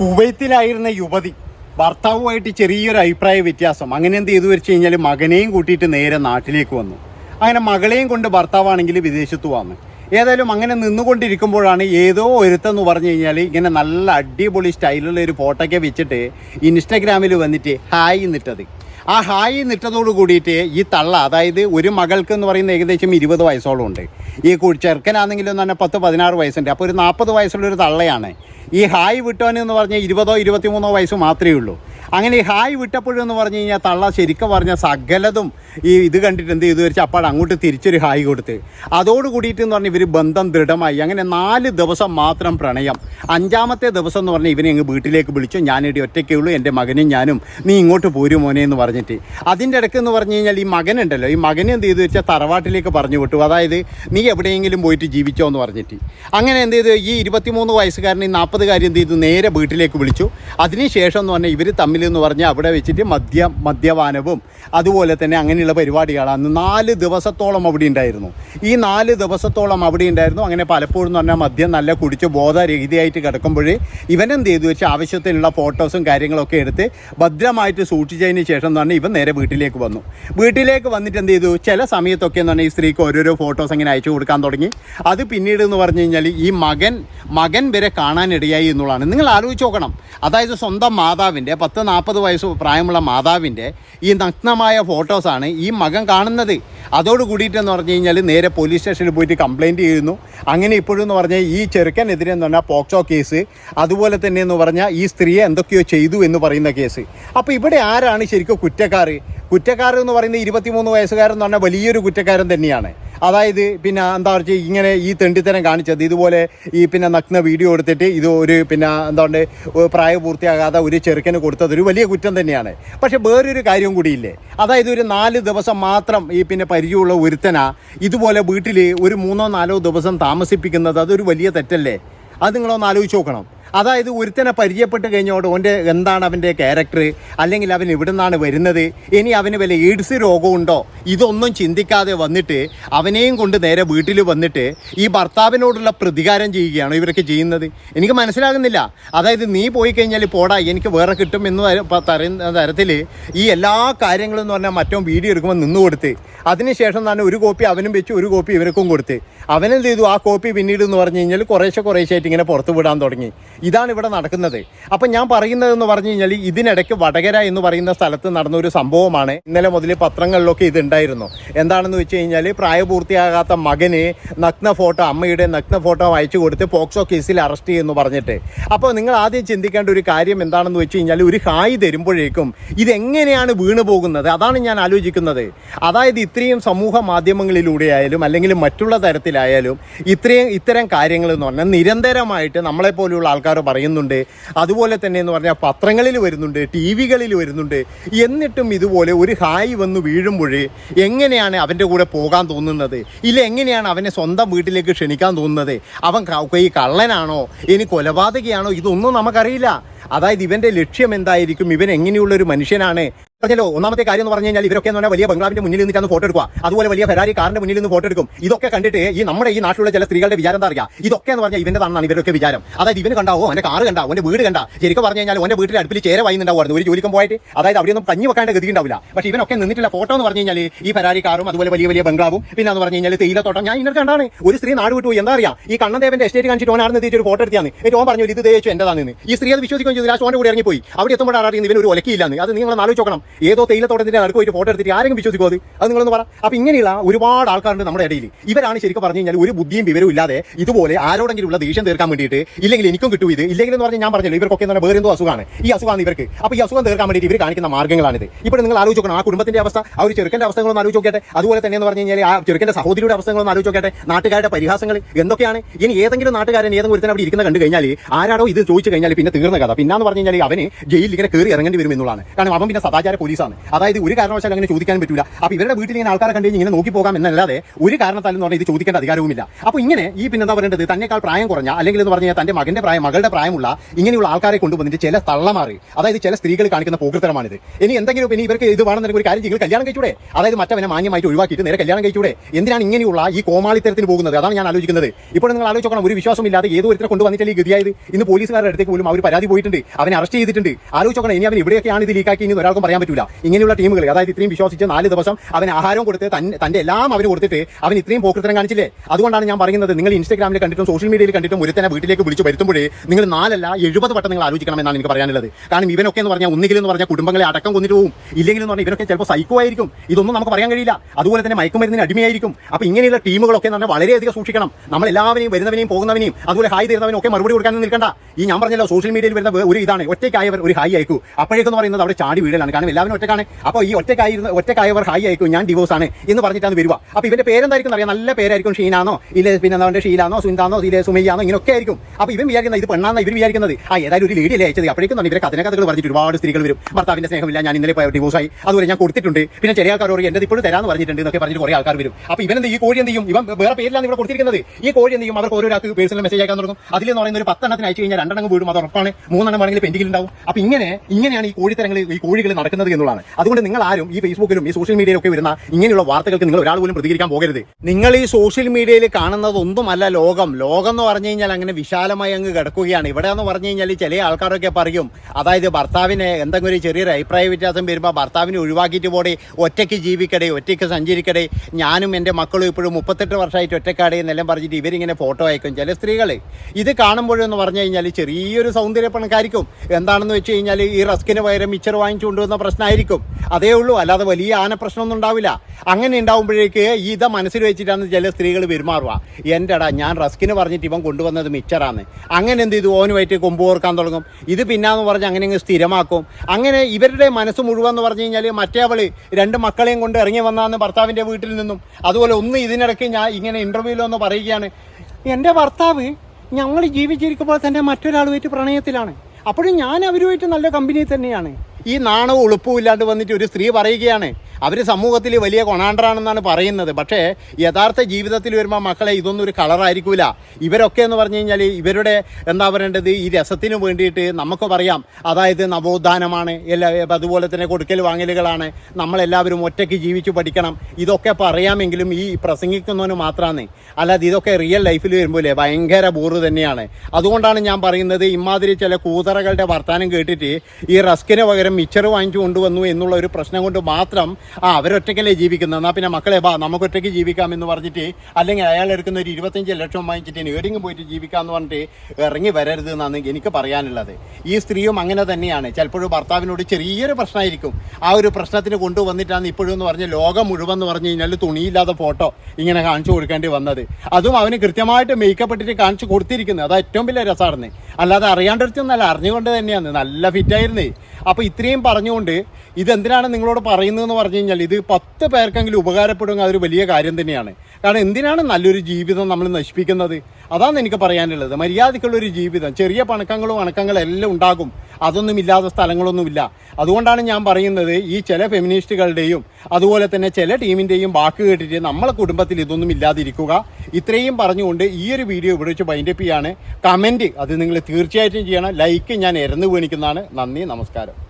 കുവൈത്തിലായിരുന്ന യുവതി ഭർത്താവുമായിട്ട് ചെറിയൊരു അഭിപ്രായ വ്യത്യാസം. അങ്ങനെ എന്ത് ചെയ്തു വെച്ച് കഴിഞ്ഞാൽ മകനെയും കൂട്ടിയിട്ട് നേരെ നാട്ടിലേക്ക് വന്നു. അങ്ങനെ മകളെയും കൊണ്ട് ഭർത്താവാണെങ്കിൽ വിദേശത്ത് വന്നു. ഏതായാലും അങ്ങനെ നിന്നുകൊണ്ടിരിക്കുമ്പോഴാണ് ഏതോ ഒരുത്തെന്ന് പറഞ്ഞു കഴിഞ്ഞാൽ ഇങ്ങനെ നല്ല അടിപൊളി സ്റ്റൈലുള്ള ഒരു ഫോട്ടോയൊക്കെ വെച്ചിട്ട് ഇൻസ്റ്റാഗ്രാമിൽ വന്നിട്ട് ഹായ് നിട്ടത് ആ ഹായ് നിട്ടതോട് കൂടിയിട്ട് ഈ തള്ള അതായത് ഒരു മകൾക്ക് എന്ന് പറയുന്ന ഏകദേശം ഇരുപത് വയസ്സോളം ഉണ്ട്. ഈ ചെറുക്കനാണെങ്കിലും തന്നെ പത്ത് പതിനാറ് വയസ്സുണ്ട്. അപ്പോൾ ഒരു നാൽപ്പത് വയസ്സുള്ള ഒരു തള്ളയാണ്. ഈ ഹായ് വിട്ടവൻ എന്ന് പറഞ്ഞാൽ ഇരുപതോ ഇരുപത്തിമൂന്നോ വയസ്സ് മാത്രമേ ഉള്ളൂ. അങ്ങനെ ഈ ഹായ് വിട്ടപ്പോഴെന്ന് പറഞ്ഞു കഴിഞ്ഞാൽ തള്ള ശരിക്കും പറഞ്ഞ സകലതും ഈ ഇത് കണ്ടിട്ട് എന്ത് ചെയ്തു? അപ്പോൾ അങ്ങോട്ട് തിരിച്ചൊരു ഹായ് കൊടുത്ത്. അതോട് കൂടിയിട്ട് എന്ന് പറഞ്ഞാൽ ഇവർ ബന്ധം ദൃഢമായി. അങ്ങനെ നാല് ദിവസം മാത്രം പ്രണയം. അഞ്ചാമത്തെ ദിവസം എന്ന് പറഞ്ഞാൽ ഇവനെ അങ്ങ് വീട്ടിലേക്ക് വിളിച്ചു. ഞാനിവിടെ ഒറ്റയ്ക്കേ ഉള്ളൂ. എന്റെ മകനും ഞാനും. നീ ഇങ്ങോട്ട് പോരുമോനെ മോനെ എന്ന് പറഞ്ഞിട്ട്. അതിന്റെ ഇടയ്ക്ക് എന്ന് പറഞ്ഞു കഴിഞ്ഞാൽ ഈ മകനുണ്ടല്ലോ ഈ മകനെ എന്ത് ചെയ്തു വെച്ചാൽ തറവാട്ടിലേക്ക് പറഞ്ഞു വിട്ടു. അതായത് നീ എവിടെയെങ്കിലും പോയിട്ട് ജീവിച്ചോ എന്ന് പറഞ്ഞിട്ട്. അങ്ങനെ എന്ത് ചെയ്തു? ഈ ഇരുപത്തിമൂന്ന് വയസ്സുകാരൻ ഈ നാൽപ്പതുകാരി എന്ത് ചെയ്തു? നേരെ വീട്ടിലേക്ക് വിളിച്ചു. അതിനുശേഷം എന്ന് പറഞ്ഞാൽ ഇവർ തമ്മിൽ എന്ന് പറഞ്ഞാൽ അവിടെ വെച്ചിട്ട് മദ്യ മദ്യപാനവും അതുപോലെ തന്നെ അങ്ങനെയുള്ള പരിപാടികളാണ്. നാല് ദിവസത്തോളം അവിടെ ഉണ്ടായിരുന്നു. ഈ നാല് ദിവസത്തോളം അവിടെ ഉണ്ടായിരുന്നു. അങ്ങനെ പലപ്പോഴും എന്ന് പറഞ്ഞാൽ മദ്യം നല്ല കുടിച്ച് ബോധരഹിതയായിട്ട് കിടക്കുമ്പോഴേ ഇവനെന്ത് ചെയ്തു? വെച്ചാൽ ആവശ്യത്തിനുള്ള ഫോട്ടോസും കാര്യങ്ങളൊക്കെ എടുത്ത് ഭദ്രമായിട്ട് സൂക്ഷിച്ചതിന് ശേഷം എന്ന് പറഞ്ഞാൽ ഇവൻ നേരെ വീട്ടിലേക്ക് വന്നു. വീട്ടിലേക്ക് വന്നിട്ട് എന്ത് ചെയ്തു? ചില സമയത്തൊക്കെ എന്ന് പറഞ്ഞാൽ ഈ സ്ത്രീക്ക് ഓരോരോ ഫോട്ടോസ് അങ്ങനെ അയച്ചു കൊടുക്കാൻ തുടങ്ങി. അത് പിന്നീട് എന്ന് പറഞ്ഞു കഴിഞ്ഞാൽ ഈ മകൻ മകൻ വരെ കാണാനിടയായി എന്നുള്ളതാണ്. നിങ്ങൾ ആലോചിച്ച് നോക്കണം. അതായത് സ്വന്തം മാതാവിന്റെ പത്ത് നാൽപ്പത് വയസ്സ് പ്രായമുള്ള മാതാവിന്റെ ഈ നഗ്നമായ ഫോട്ടോസാണ് ഈ മകൻ കാണുന്നത്. അതോട് കൂടിയിട്ടെന്ന് പറഞ്ഞു കഴിഞ്ഞാൽ നേരെ പോലീസ് സ്റ്റേഷനിൽ പോയിട്ട് കംപ്ലയിന്റ് ചെയ്യുന്നു. അങ്ങനെ ഇപ്പോഴും എന്ന് പറഞ്ഞാൽ ഈ ചെറുക്കനെതിരെ എന്ന് പറഞ്ഞാൽ പോക്സോ കേസ് അതുപോലെ തന്നെ എന്ന് പറഞ്ഞാൽ ഈ സ്ത്രീയെ എന്തൊക്കെയോ ചെയ്തു എന്ന് പറയുന്ന കേസ്. അപ്പോൾ ഇവിടെ ആരാണ് ശരിക്കും കുറ്റക്കാർ കുറ്റക്കാർ എന്ന് പറയുന്ന ഇരുപത്തിമൂന്ന് വയസ്സുകാരൻ എന്ന് പറഞ്ഞാൽ വലിയൊരു കുറ്റക്കാരൻ തന്നെയാണ്. അതായത് പിന്നെ എന്താ പറയുക ഇങ്ങനെ ഈ തെണ്ടിത്തരം കാണിച്ചത്. ഇതുപോലെ ഈ പിന്നെ നഗ്ന വീഡിയോ എടുത്തിട്ട് ഇത് ഒരു പിന്നെ എന്താ പറയുക പ്രായപൂർത്തിയാകാതെ ഒരു ചെറുക്കന് കൊടുത്തത് ഒരു വലിയ കുറ്റം തന്നെയാണ്. പക്ഷേ വേറൊരു കാര്യം കൂടിയില്ലേ? അതായത് ഒരു നാല് ദിവസം മാത്രം ഈ പിന്നെ പരിചയമുള്ള ഒരുത്തന ഇതുപോലെ വീട്ടിൽ ഒരു മൂന്നോ നാലോ ദിവസം താമസിപ്പിക്കുന്നത്. അതൊരു വലിയ തെറ്റല്ലേ? അത് നിങ്ങളൊന്ന് ആലോചിച്ച് നോക്കണം. അതായത് ഒരുത്തനെ പരിചയപ്പെട്ട് കഴിഞ്ഞോട് ഓന്റെ എന്താണ് അവന്റെ ക്യാരക്ടർ അല്ലെങ്കിൽ അവൻ എവിടെ നിന്നാണ് വരുന്നത്? ഇനി അവന് വല്ല എയ്ഡ്സ് രോഗമുണ്ടോ? ഇതൊന്നും ചിന്തിക്കാതെ വന്നിട്ട് അവനെയും കൊണ്ട് നേരെ വീട്ടിൽ വന്നിട്ട് ഈ ഭർത്താവിനോടുള്ള പ്രതികാരം ചെയ്യുകയാണ് ഇവരൊക്കെ ചെയ്യുന്നത്? എനിക്ക് മനസ്സിലാകുന്നില്ല. അതായത് നീ പോയി കഴിഞ്ഞാൽ പോടാ എനിക്ക് വേറെ കിട്ടും എന്ന് തരുന്ന തരത്തിൽ ഈ എല്ലാ കാര്യങ്ങളും എന്ന് പറഞ്ഞാൽ മറ്റോ വീഡിയോ എടുക്കുമ്പോൾ നിന്ന് കൊടുത്ത്. അതിനുശേഷം തന്നെ ഒരു കോപ്പി അവനും വെച്ച് ഒരു കോപ്പി ഇവർക്കും കൊടുത്ത്. അവനെന്ത് ചെയ്തു? ആ കോപ്പി പിന്നീട് എന്ന് പറഞ്ഞു കഴിഞ്ഞാൽ കുറേശ്ശെ കുറേശ്ശായിട്ട് ഇങ്ങനെ പുറത്ത് വിടാൻ തുടങ്ങി. ഇതാണ് ഇവിടെ നടക്കുന്നത്. അപ്പം ഞാൻ പറയുന്നത് എന്ന് പറഞ്ഞു കഴിഞ്ഞാൽ ഇതിനിടയ്ക്ക് വടകര എന്ന് പറയുന്ന സ്ഥലത്ത് നടന്ന ഒരു സംഭവമാണ്. ഇന്നലെ മുതൽ പത്രങ്ങളിലൊക്കെ ഇത് ഉണ്ടായിരുന്നു എന്താണെന്ന് വെച്ച് കഴിഞ്ഞാൽ പ്രായപൂർത്തിയാകാത്ത മകന് നഗ്ന ഫോട്ടോ അമ്മയുടെ നഗ്ന ഫോട്ടോ അയച്ചു കൊടുത്ത് പോക്സോ കേസിൽ അറസ്റ്റ് ചെയ്യുന്നു പറഞ്ഞിട്ട്. അപ്പോൾ നിങ്ങൾ ആദ്യം ചിന്തിക്കേണ്ട ഒരു കാര്യം എന്താണെന്ന് വെച്ച് കഴിഞ്ഞാൽ ഒരു ഹായ് തരുമ്പോഴേക്കും ഇതെങ്ങനെയാണ് വീണു പോകുന്നത്? അതാണ് ഞാൻ ആലോചിക്കുന്നത്. അതായത് ഇത്രയും സമൂഹ മാധ്യമങ്ങളിലൂടെ ആയാലും അല്ലെങ്കിൽ മറ്റുള്ള തരത്തിലായാലും ഇത്രയും ഇത്തരം കാര്യങ്ങൾ എന്ന് പറഞ്ഞാൽ നിരന്തരമായിട്ട് നമ്മളെപ്പോലെയുള്ള ആൾക്കാർ പറയുന്നുണ്ട്. അതുപോലെ തന്നെ എന്ന് പറഞ്ഞാൽ പത്രങ്ങളിൽ വരുന്നുണ്ട് ടി വികളിൽ വരുന്നുണ്ട്. എന്നിട്ടും ഇതുപോലെ ഒരു ഹായ് വന്ന് വീഴുമ്പോൾ എങ്ങനെയാണ് അവന്റെ കൂടെ പോകാൻ തോന്നുന്നത്? ഇല്ല എങ്ങനെയാണ് അവനെ സ്വന്തം വീട്ടിലേക്ക് ക്ഷണിക്കാൻ തോന്നുന്നത്? അവൻ ഈ കള്ളനാണോ? ഇനി കൊലപാതകയാണോ? ഇതൊന്നും നമുക്കറിയില്ല. അതായത് ഇവന്റെ ലക്ഷ്യം എന്തായിരിക്കും? ഇവൻ എങ്ങനെയുള്ളൊരു മനുഷ്യനാണ്? പറഞ്ഞല്ലോ ഒന്നാമത്തെ കാര്യം എന്ന് പറഞ്ഞു കഴിഞ്ഞാൽ ഇവരൊക്കെ എന്ന് പറഞ്ഞാൽ വലിയ ബംഗ്ലാവിന്റെ മുന്നിൽ നിന്നിട്ടാണ് ഫോട്ടോ എടുക്കുക. അതുപോലെ വലിയ ഫെരാരി കാറിന്റെ മുന്നിൽ നിന്ന് ഫോട്ടോ എടുക്കും. ഇതൊക്കെ കണ്ടിട്ട് ഈ നമ്മുടെ ഈ നാട്ടിലുള്ള ചില സ്ത്രീകളുടെ വിചാരം എന്താ അറിയാം? ഇതൊക്കെ എന്ന് പറഞ്ഞാൽ ഇവന്റെ തന്നാണ് ഇവരൊക്കെ വിചാരം. അതായത് ഇവന് കണ്ടാവോ അവന്റെ കാറ് കണ്ട അവന്റെ വീട് കണ്ട. ശരിക്കും പറഞ്ഞു കഴിഞ്ഞാൽ അവന്റെ വീട്ടിൽ അടുപ്പിൽ ചേര വായിന്നുണ്ടാവുമായിരുന്നു. ഒരു ജോലിക്കും പോയിട്ട് അതായത് അവിടെ ഒന്നും കഞ്ഞി വെക്കാൻ ഗതി ഉണ്ടാവില്ല. പക്ഷേ ഇവനൊക്കെ നിന്നിട്ടുള്ള ഫോട്ടോ എന്ന് പറഞ്ഞു കഴിഞ്ഞാൽ ഈ ഫെരാരി കാറും അതുപോലെ വലിയ വലിയ ബംഗ്ലാവും പിന്നെ എന്ന് പറഞ്ഞു കഴിഞ്ഞാൽ തേയിലത്തോട്ടം ഞാൻ ഇന്നലെ കണ്ടാണ്. ഒരു സ്ത്രീ നാട് വിട്ടു എന്താ അറിയാം? ഈ കണ്ണദേവന്റെ എസ്റ്റേറ്റ് കാണിച്ചിട്ട് ഓനാണെന്ന് തിരിച്ച് ഒരു ഫോട്ടോ എടുത്തിയാണ് ഓൻ പറഞ്ഞു ഇത് തേച്ചു എന്റേതാണെന്ന്. ഈ സ്ത്രീ അത് വിശ്വസിക്കുകയും ചെയ്തു. ലാസ്റ്റ് ഓന്റെ കൂടെ ഇറങ്ങിപ്പോയി. അവിടെ എത്തുമ്പോഴാണ് അറിയുന്നത് ഇവന് ഒരു ഒലക്കിയില്ലാന്ന് അത് നിങ്ങൾ ആലോചിച്ച് നോക്കണം. ഏതോ തേയിലത്തോട്ടത്തിന്റെ അടുത്ത് പോയിട്ട് ഫോട്ടോ എടുത്തിട്ട് ആരെങ്കിലും വിശ്വസിക്കുമോ അത്? അത് നിങ്ങളൊന്ന് പറ. അപ്പൊ ഇങ്ങനെയുള്ള ഒരുപാട് ആൾക്കാരുണ്ട് നമ്മുടെ ഇടയിൽ ഇവരാണ് ശരിക്കും പറഞ്ഞു കഴിഞ്ഞാൽ ഒരു ബുദ്ധിയും വിവരവും ഇല്ലാതെ ഇതുപോലെ ആരോടെങ്കിലും ഉള്ള ദേഷ്യം തീർക്കാൻ വേണ്ടിയിട്ട് ഇല്ലെങ്കിൽ എനിക്കും കിട്ടും ഇത്. ഇല്ലെങ്കിൽ എന്ന് പറഞ്ഞാൽ ഞാൻ പറഞ്ഞല്ലോ ഇവർക്കൊക്കെ എന്ന് പറഞ്ഞാൽ അസുഖമാണ്. ഈ അസുഖമാണ് ഇവർക്ക്. അപ്പൊ ഈ അസുഖം തീർക്കാൻ വേണ്ടിയിട്ട് ഇവർ കാണിക്കുന്ന മാർഗങ്ങളാണിത് ഇപ്പോൾ നിങ്ങൾ ആലോചിച്ച് നോക്കണം ആ കുടുംബത്തിന്റെ അവസ്ഥ ആ ഒരു ചെറുക്കന്റെ അവസ്ഥകളൊന്നും ആലോചിച്ച് നോക്കട്ടെ അതുപോലെ തന്നെ എന്ന് പറഞ്ഞു കഴിഞ്ഞാൽ ആ ചെറുക്കന്റെ സഹോദരിയുടെ അവസ്ഥകളൊന്നും ആലോചിച്ച് നോക്കട്ടെ നാട്ടുകാരുടെ പരിഹാസങ്ങൾ എന്തൊക്കെയാണ്? ഇനി ഏതെങ്കിലും നാട്ടുകാരൻ ഏതെങ്കിലും ഒരുത്തൻ അവിടെ ഇരിക്കുന്ന കണ്ടു കഴിഞ്ഞാൽ ആരാടോ ഇത് ചോദിച്ചു കഴിഞ്ഞാൽ പിന്നെ തീർന്ന കഥ. പിന്നാന്ന് പറഞ്ഞു കഴിഞ്ഞാൽ അവന് ജയിലിൽ ഇങ്ങനെ കയറി ഇറങ്ങേണ്ടി വരും എന്നുള്ളതാണ്. കാരണം അവൻ പിന്നെ സദാചാര പോലീസാണ്. അതായത് ഒരു കാരണവശാലും അങ്ങനെ ചോദിക്കാൻ പറ്റില്ല അപ്പോൾ ഇവരുടെ വീട്ടിൽ ഇങ്ങനെ ആൾക്കാരെ കണ്ടു ഇങ്ങനെ നോക്കി പോകാം എന്നല്ലാതെ ഒരു കാരണത്താലും പറഞ്ഞാൽ ഇത് ചോദിക്കേണ്ട അധികാരവുമില്ല. അപ്പോൾ ഇങ്ങനെ ഈ പിന്നെ എന്താ പറയേണ്ടത്? തന്നെക്കാൾ പ്രായം കുറഞ്ഞ അല്ലെങ്കിൽ എന്ന് പറഞ്ഞാൽ തന്റെ മകന്റെ പ്രായം മകളുടെ പ്രായമുള്ള ഇങ്ങനെയുള്ള ആൾക്കാരെ കൊണ്ടുവന്നിട്ട് ചില തള്ളമാറി അതായത് ചില സ്ത്രീകൾ കാണിക്കുന്ന പോകൃത്തരമാണിത്. ഇനി എന്തെങ്കിലും ഇനി ഇവർക്ക് ഇത് വേണമെന്നുണ്ടെങ്കിൽ ഒരു കാര്യം ചെയ്യും കല്യാണം കഴിച്ചൂടെ? അതായത് മറ്റവനെ മാന്യമായിട്ട് ഒഴിവാക്കിയിട്ട് നേരെ കല്യാണം കഴിച്ചൂടെ? എന്തിനാണ് ഇങ്ങനെയുള്ള ഈ കോമാളിത്തരത്തിന് പോകുന്നത്? അതാണ് ഞാൻ ആലോചിക്കുന്നത്. ഇപ്പോൾ നിങ്ങൾ ആലോചിക്കണം ഒരു വിശ്വാസമില്ലാതെ ഏതോ ഒരുത്തരെ കൊണ്ടുവന്നിട്ടില്ല ഈ ഗതിയായത്? ഇന്ന് പോലീസുകാരുടെ അടുത്തേക്ക് പോലും അവർ പരാതി പോയിട്ടുണ്ട് അവനെ അറസ്റ്റ് ചെയ്തിട്ടുണ്ട്. ആലോചിച്ചോക്കണം ഇനി അവൻ ഇവിടെയൊക്കെയാണ് ഇത് ലീക്കാക്കി ഇനി ഒരാൾക്കും പറയാൻ ഇങ്ങനെയുള്ള ടീമുകൾ അതായത് ഇത്രയും വിശ്വസിച്ച് നാല് ദിവസം അവന് ആഹാരം കൊടുത്ത് തന്റെ എല്ലാം അവന് കൊടുത്തിട്ട് അവൻ ഇത്രയും പോക്കൃത്തരം കാണിച്ചില്ലേ? അതുകൊണ്ടാണ് ഞാൻ പറയുന്നത് നിങ്ങൾ ഇൻസ്റ്റാഗ്രാമിൽ കണ്ടിട്ടും സോഷ്യൽ മീഡിയയിൽ കണ്ടിട്ടും ഒരുത്തനെ വീട്ടിലേക്ക് വിളിച്ച് വരുത്തുമ്പോഴേ നിങ്ങൾ നാലല്ല എഴുപത് വട്ടം നിങ്ങൾ ആലോചിക്കണം എന്നാണ് എനിക്ക് പറയാനുള്ളത്. കാരണം ഇവനൊക്കെ എന്ന് പറഞ്ഞാൽ ഒന്നുകിൽ എന്ന് പറഞ്ഞാൽ കുടുംബങ്ങളെ അടക്കം കൊന്നിട്ട് പോകും ഇല്ലെങ്കിൽ എന്ന് പറഞ്ഞാൽ ഇവരൊക്കെ ചിലപ്പോൾ സൈക്കോ ആയിരിക്കും. ഇതൊന്നും നമുക്ക് പറയാൻ കഴിയില്ല. അതുപോലെ തന്നെ മയക്കുമരുന്നിന് അടിമയായിരിക്കും. അപ്പൊ ഇങ്ങനെയുള്ള ടീമുകളൊക്കെ എന്ന് പറഞ്ഞാൽ വളരെയധികം സൂക്ഷിക്കണം. നമ്മൾ എല്ലാവരെയും വരുന്നവനെയും പോകുന്നവനെയും അതുപോലെ ഹായ് തരുന്നവനും ഒക്കെ മറുപടി കൊടുക്കാൻ നിൽക്കണ്ട. ഈ ഞാൻ പറഞ്ഞല്ലോ സോഷ്യൽ മീഡിയയിൽ വരുന്ന ഒരു ഇതാണ്. ഒറ്റയ്ക്കായവർ ഒരു ഹായ് അയക്കൂ. അപ്പോഴേക്കെന്ന് പറയുന്നത് അവിടെ ചാടി വീഴലാണ്. കാരണം എല്ലാവരും ഒറ്റക്കാണ് അപ്പോൾ ഈ ഒറ്റക്കായിരുന്ന ഒറ്റക്കായവർ ഹായ് ആയിരിക്കും ഞാൻ ഡിവോഴ്സ് ആണ് എന്ന് പറഞ്ഞിട്ടാണ് വരിക. അപ്പോൾ ഇവന്റെ പേരെന്തായിരിക്കും അറിയാം? നല്ല പേരായിരിക്കും ഷീനാണോ ഇല്ലേ പിന്നെ എന്താ ഷീലാണോ സുന്ദാണോ ഇല്ലേ സുമയ്യാണോ ഇങ്ങനെയൊക്കെ ആയിരിക്കും. അപ്പോൾ ഇവൻ വിചാരിക്കുന്നത് ഇത് പെണ്ണാന്ന് ഇവർ വിചാരിക്കുന്നത്. ആ ഏതായാലും ഒരു ലേഡി അല്ലേ അയച്ചത്. അപ്പോഴേക്കും തന്നെ ഇവരെ കഥന കഥകൾ പറഞ്ഞിട്ട് ഒരുപാട് സ്ത്രീകൾ വരും. ഭർത്താവിന്റെ സ്നേഹമില്ല ഞാൻ ഇന്നലെ പോയ ഡിവോഴ്സ് ആയി. അതുപോലെ ഞാൻ കൊടുത്തിട്ടുണ്ട്. പിന്നെ ചെറിയ ആൾക്കാരോട് എന്റെ ഇപ്പോഴും തരാന്ന് പറഞ്ഞിട്ടുണ്ട് എന്നൊക്കെ പറഞ്ഞിട്ട് കുറെ ആൾക്കാർ വരും. അപ്പോൾ ഇവൻ എന്ത് ഈ കോഴി എന്ത് ചെയ്യും? ഇവൻ വേറെ പേരിലാണ് ഇവിടെ കൊടുത്തിരിക്കുന്നത്. ഈ കോഴി എന്ത് ചെയ്യും? അവർക്ക് ഓരോരാൾക്ക് പേഴ്സണൽ മെസ്സേജ് അയക്കാൻ തുടങ്ങും. അതിലെന്ന് പറയുന്ന ഒരു പത്തെണ്ണത്തിന് അയച്ചു കഴിഞ്ഞാൽ രണ്ടെണ്ണം വീടും അത് ഉറപ്പാണ്. മൂന്നെണ്ണം വേണമെങ്കിൽ പെൻഡിങ്ങിൽ ഉണ്ടാവും അപ്പോൾ ഇങ്ങനെ ഇങ്ങനെയാണ് ഈ കോഴിത്തരങ്ങൾ ഈ കോഴികൾ നടക്കുന്നത് എന്നുള്ളതാണ്. അതുകൊണ്ട് നിങ്ങൾ ആരും ഈ ഫേസ്ബുക്കിലും ഈ സോഷ്യൽ മീഡിയയിലൊക്കെ വരുന്ന ഇങ്ങനെയുള്ള വാർത്തകൾക്ക് നിങ്ങൾ ഒരാൾ പോലും പ്രതികരിക്കാൻ പോകരുത്. നിങ്ങൾ ഈ സോഷ്യൽ മീഡിയയിൽ കാണുന്നത് ഒന്നുമല്ല ലോകം. ലോകം എന്ന് പറഞ്ഞു കഴിഞ്ഞാൽ അങ്ങനെ വിശാലമായി അങ്ങ് കിടക്കുകയാണ്. ഇവിടെ എന്ന് പറഞ്ഞു കഴിഞ്ഞാൽ ചില ആൾക്കാരൊക്കെ പറയും അതായത് ഭർത്താവിനെ എന്തെങ്കിലും ഒരു ചെറിയൊരു അഭിപ്രായ വ്യത്യാസം വരുമ്പോൾ ഭർത്താവിനെ ഒഴിവാക്കിയിട്ട് പോടെ ഒറ്റയ്ക്ക് ജീവിക്കടേ ഒറ്റയ്ക്ക് സഞ്ചരിക്കടേ. ഞാനും എന്റെ മക്കളും ഇപ്പോഴും മുപ്പത്തെട്ട് വർഷമായിട്ട് ഒറ്റക്കാടേ എന്നെല്ലാം പറഞ്ഞിട്ട് ഇവരിങ്ങനെ ഫോട്ടോ അയക്കും ചില സ്ത്രീകൾ ഇത് കാണുമ്പോഴെന്ന് പറഞ്ഞു കഴിഞ്ഞാൽ ചെറിയൊരു സൗന്ദര്യപ്പണക്കാരിക്കും. എന്താണെന്ന് വെച്ച് കഴിഞ്ഞാൽ ഈ റസ്കിന് പകരം മിച്ചർ വാങ്ങിച്ചു കൊണ്ടുവന്ന പ്രശ്നമായിരിക്കും അതേ ഉള്ളൂ അല്ലാതെ വലിയ ആന പ്രശ്നമൊന്നും ഉണ്ടാവില്ല. അങ്ങനെ ഉണ്ടാവുമ്പോഴേക്ക് ഇത് മനസ്സിൽ വെച്ചിട്ടാണ് ചില സ്ത്രീകൾ പെരുമാറുക. എന്റെടാ ഞാൻ റസ്കിന് പറഞ്ഞിട്ട് ഇവൻ കൊണ്ടുവന്നത് മിച്ചറാണ് അങ്ങനെ എന്ത് ചെയ്തു? ഓനുമായിട്ട് കൊമ്പ് ഓർക്കാൻ തുടങ്ങും. ഇത് പിന്നാന്ന് പറഞ്ഞ് അങ്ങനെ അങ്ങ് സ്ഥിരമാക്കും. അങ്ങനെ ഇവരുടെ മനസ്സ് മുഴുവൻ എന്ന് പറഞ്ഞു കഴിഞ്ഞാൽ മറ്റേ അവൾ രണ്ട് മക്കളെയും കൊണ്ട് ഇറങ്ങി വന്നാന്ന് ഭർത്താവിന്റെ വീട്ടിൽ നിന്നും. അതുപോലെ ഒന്ന് ഇതിനിടയ്ക്ക് ഞാൻ ഇങ്ങനെ ഇന്റർവ്യൂവിലൊന്ന് പറയുകയാണ് എന്റെ ഭർത്താവ് ഞങ്ങൾ ജീവിച്ചിരിക്കുമ്പോൾ തന്നെ മറ്റൊരാളുമായിട്ട് പ്രണയത്തിലാണ്. അപ്പോഴും ഞാൻ അവരുമായിട്ട് നല്ല കമ്പനി തന്നെയാണ്. ഈ നാണവും ഉളുപ്പും ഇല്ലാണ്ട് വന്നിട്ട് ഒരു സ്ത്രീ പറയുകയാണ് അവർ സമൂഹത്തിൽ വലിയ കൊണാണ്ടറാണെന്നാണ് പറയുന്നത്. പക്ഷേ യഥാർത്ഥ ജീവിതത്തിൽ വരുമ്പോൾ മക്കളെ ഇതൊന്നും ഒരു കളറായിരിക്കില്ല ഇവരൊക്കെ എന്ന് പറഞ്ഞു കഴിഞ്ഞാൽ ഇവരുടെ എന്താ പറയേണ്ടത്? ഈ രസത്തിന് വേണ്ടിയിട്ട് നമുക്ക് പറയാം. അതായത് നവോത്ഥാനമാണ് എല്ലാ അതുപോലെ തന്നെ കൊടുക്കൽ വാങ്ങലുകളാണ്. നമ്മളെല്ലാവരും ഒറ്റയ്ക്ക് ജീവിച്ചു പഠിക്കണം. ഇതൊക്കെ പറയാമെങ്കിലും ഈ പ്രസംഗിക്കുന്നവന് മാത്രമാണ് അല്ലാതെ ഇതൊക്കെ റിയൽ ലൈഫിൽ വരുമ്പോഴേ ഭയങ്കര ബോറ് തന്നെയാണ്. അതുകൊണ്ടാണ് ഞാൻ പറയുന്നത് ഇമാതിരി ചില കൂതറകളുടെ വർത്തമാനം കേട്ടിട്ട് ഈ റസ്കിന് പകരം മിച്ചർ വാങ്ങിച്ചു കൊണ്ടുവന്നു എന്നുള്ള ഒരു പ്രശ്നം കൊണ്ട് മാത്രം ആ അവരൊറ്റയ്ക്കല്ലേ ജീവിക്കുന്നത്. എന്നാൽ പിന്നെ മക്കളെ ബാ നമുക്ക് ഒറ്റയ്ക്ക് ജീവിക്കാം എന്ന് പറഞ്ഞിട്ട് അല്ലെങ്കിൽ അയാൾ എടുക്കുന്ന ഒരു ഇരുപത്തഞ്ച് ലക്ഷം വാങ്ങിച്ചിട്ട് നേരിങ് പോയിട്ട് ജീവിക്കാം എന്ന് പറഞ്ഞിട്ട് ഇറങ്ങി വരരുത് എന്നാണ് എനിക്ക് പറയാനുള്ളത്. ഈ സ്ത്രീയും അങ്ങനെ തന്നെയാണ്. ചിലപ്പോഴും ഭർത്താവിനോട് ചെറിയൊരു പ്രശ്നമായിരിക്കും. ആ ഒരു പ്രശ്നത്തിന് കൊണ്ടുവന്നിട്ടാണ് ഇപ്പോഴും എന്ന് പറഞ്ഞ് ലോകം മുഴുവൻ എന്ന് പറഞ്ഞു കഴിഞ്ഞാൽ തുണിയില്ലാത്ത ഫോട്ടോ ഇങ്ങനെ കാണിച്ചു കൊടുക്കേണ്ടി വന്നത്. അതും അവന് കൃത്യമായിട്ട് മേക്കപ്പ് ഇട്ടിട്ട് കാണിച്ചു കൊടുത്തിരിക്കുന്നത്. അത് ഏറ്റവും വലിയ രസമാണ് അല്ലാതെ അറിയാണ്ടടുത്തൊന്നല്ല അറിഞ്ഞുകൊണ്ട് തന്നെയാണ്. നല്ല ഫിറ്റായിരുന്നേ അപ്പോൾ ഇത്രയും പറഞ്ഞുകൊണ്ട് ഇതെന്തിനാണ് നിങ്ങളോട് പറയുന്നതെന്ന് പറഞ്ഞു കഴിഞ്ഞാൽ ഇത് പത്ത് പേർക്കെങ്കിലും ഉപകാരപ്പെടുമെങ്കിൽ അതൊരു വലിയ കാര്യം തന്നെയാണ്. കാരണം എന്തിനാണ് നല്ലൊരു ജീവിതം നമ്മൾ നശിപ്പിക്കുന്നത്? അതാണ് എനിക്ക് പറയാനുള്ളത്. മര്യാദയ്ക്കുള്ളൊരു ജീവിതം ചെറിയ പണക്കങ്ങളും അണക്കങ്ങളും എല്ലാം ഉണ്ടാകും. അതൊന്നും ഇല്ലാത്ത സ്ഥലങ്ങളൊന്നുമില്ല. അതുകൊണ്ടാണ് ഞാൻ പറയുന്നത് ഈ ചില ഫെമിനിസ്റ്റുകളുടെയും അതുപോലെ തന്നെ ചില ടീമിന്റെയും വാക്ക് കേട്ടിട്ട് നമ്മളെ കുടുംബത്തിൽ ഇതൊന്നും ഇല്ലാതിരിക്കുക. ഇത്രയും പറഞ്ഞുകൊണ്ട് ഈ ഒരു വീഡിയോ ഇവിടെ വെച്ച് ബൈൻഡപ്പ് ചെയ്യാണ്. കമന്റ് അത് നിങ്ങൾ തീർച്ചയായിട്ടും ചെയ്യണം. ലൈക്ക് ഞാൻ ഇരന്ന് വീണിക്കുന്നതാണ്. നന്ദി നമസ്കാരം.